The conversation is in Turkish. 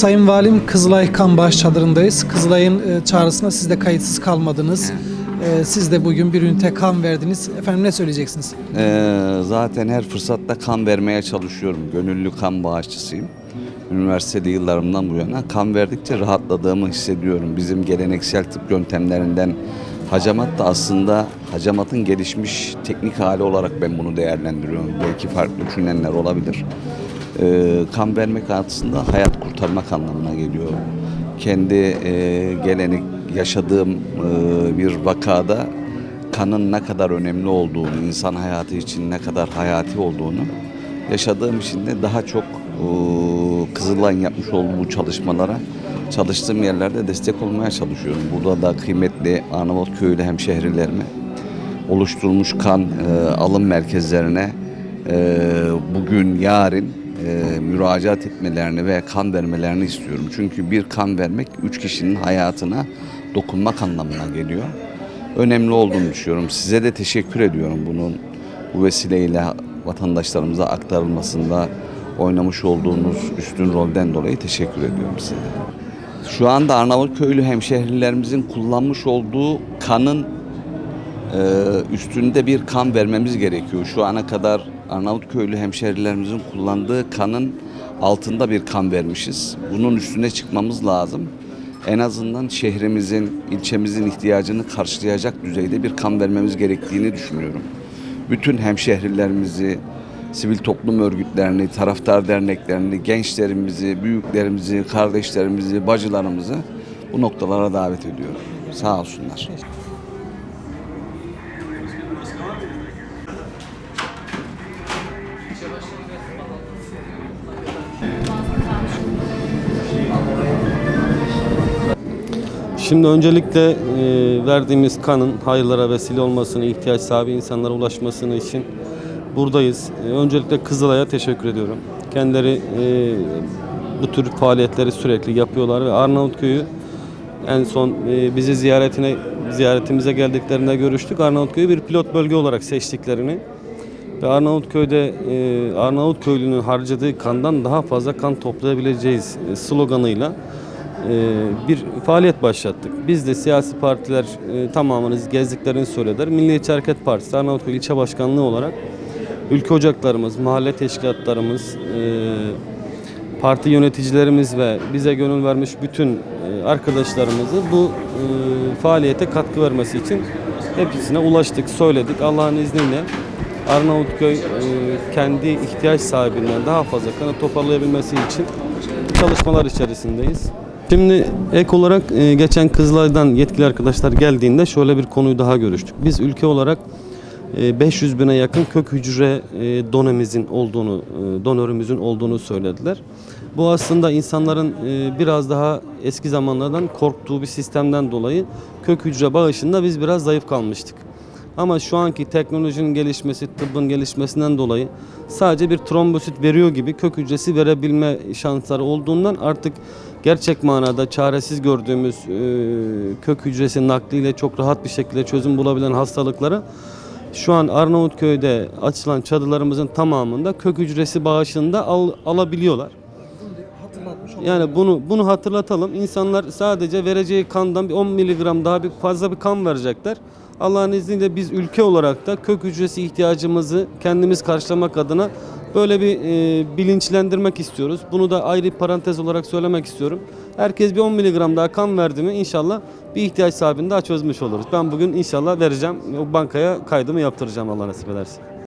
Sayın Valim Kızılay Kan Bağış Çadırı'ndayız. Kızılay'ın e, çağrısına siz de kayıtsız kalmadınız. E, siz de bugün bir ünite kan verdiniz. Efendim ne söyleyeceksiniz? Ee, zaten her fırsatta kan vermeye çalışıyorum. Gönüllü kan bağışçısıyım. Üniversitede yıllarımdan bu yana kan verdikçe rahatladığımı hissediyorum. Bizim geleneksel tıp yöntemlerinden hacamat da aslında hacamatın gelişmiş teknik hali olarak ben bunu değerlendiriyorum. Belki farklı düşünenler olabilir. Ee, kan vermek aslında hayat kurtarmak anlamına geliyor. Kendi e, gelenek yaşadığım e, bir vakada kanın ne kadar önemli olduğunu, insan hayatı için ne kadar hayati olduğunu yaşadığım için de daha çok e, Kızılay'ın yapmış olduğu bu çalışmalara çalıştığım yerlerde destek olmaya çalışıyorum. Burada da kıymetli Arnavutköylü hemşehrilerime oluşturulmuş kan e, alım merkezlerine e, bugün, yarın e, müracaat etmelerini ve kan vermelerini istiyorum. Çünkü bir kan vermek üç kişinin hayatına dokunmak anlamına geliyor. Önemli olduğunu düşünüyorum. Size de teşekkür ediyorum bunun bu vesileyle vatandaşlarımıza aktarılmasında oynamış olduğunuz üstün rolden dolayı teşekkür ediyorum size. Şu anda Arnavutköylü hemşehrilerimizin kullanmış olduğu kanın e, üstünde bir kan vermemiz gerekiyor. Şu ana kadar Arnavutköylü hemşehrilerimizin kullandığı kanın altında bir kan vermişiz. Bunun üstüne çıkmamız lazım. En azından şehrimizin, ilçemizin ihtiyacını karşılayacak düzeyde bir kan vermemiz gerektiğini düşünüyorum. Bütün hemşehrilerimizi, sivil toplum örgütlerini, taraftar derneklerini, gençlerimizi, büyüklerimizi, kardeşlerimizi, bacılarımızı bu noktalara davet ediyorum. Sağ olsunlar. Şimdi öncelikle e, verdiğimiz kanın hayırlara vesile olmasını, ihtiyaç sahibi insanlara ulaşmasını için buradayız. E, öncelikle Kızılay'a teşekkür ediyorum. Kendileri e, bu tür faaliyetleri sürekli yapıyorlar ve Arnavutköy'ü en son e, bizi ziyaretine ziyaretimize geldiklerinde görüştük. Arnavutköy'ü bir pilot bölge olarak seçtiklerini ve Arnavutköy'de e, Arnavutköylünün harcadığı kandan daha fazla kan toplayabileceğiz e, sloganıyla bir faaliyet başlattık. Biz de siyasi partiler e, tamamını gezdiklerini söylediler. Milliyetçi Hareket Partisi Arnavutköy İlçe Başkanlığı olarak ülke ocaklarımız, mahalle teşkilatlarımız, e, parti yöneticilerimiz ve bize gönül vermiş bütün e, arkadaşlarımızı bu e, faaliyete katkı vermesi için hepsine ulaştık, söyledik. Allah'ın izniyle Arnavutköy e, kendi ihtiyaç sahibinden daha fazla kanı toparlayabilmesi için çalışmalar içerisindeyiz. Şimdi ek olarak e, geçen Kızılay'dan yetkili arkadaşlar geldiğinde şöyle bir konuyu daha görüştük. Biz ülke olarak e, 500 bine yakın kök hücre e, donemizin olduğunu, e, donörümüzün olduğunu söylediler. Bu aslında insanların e, biraz daha eski zamanlardan korktuğu bir sistemden dolayı kök hücre bağışında biz biraz zayıf kalmıştık. Ama şu anki teknolojinin gelişmesi, tıbbın gelişmesinden dolayı sadece bir trombosit veriyor gibi kök hücresi verebilme şansları olduğundan artık gerçek manada çaresiz gördüğümüz e, kök hücresi nakliyle çok rahat bir şekilde çözüm bulabilen hastalıklara şu an Arnavutköy'de açılan çadırlarımızın tamamında kök hücresi bağışında al, alabiliyorlar. Yani bunu bunu hatırlatalım. İnsanlar sadece vereceği kandan bir 10 miligram daha bir fazla bir kan verecekler. Allah'ın izniyle biz ülke olarak da kök hücresi ihtiyacımızı kendimiz karşılamak adına böyle bir e, bilinçlendirmek istiyoruz. Bunu da ayrı parantez olarak söylemek istiyorum. Herkes bir 10 miligram daha kan verdi mi inşallah bir ihtiyaç sahibini daha çözmüş oluruz. Ben bugün inşallah vereceğim. O bankaya kaydımı yaptıracağım Allah nasip ederse.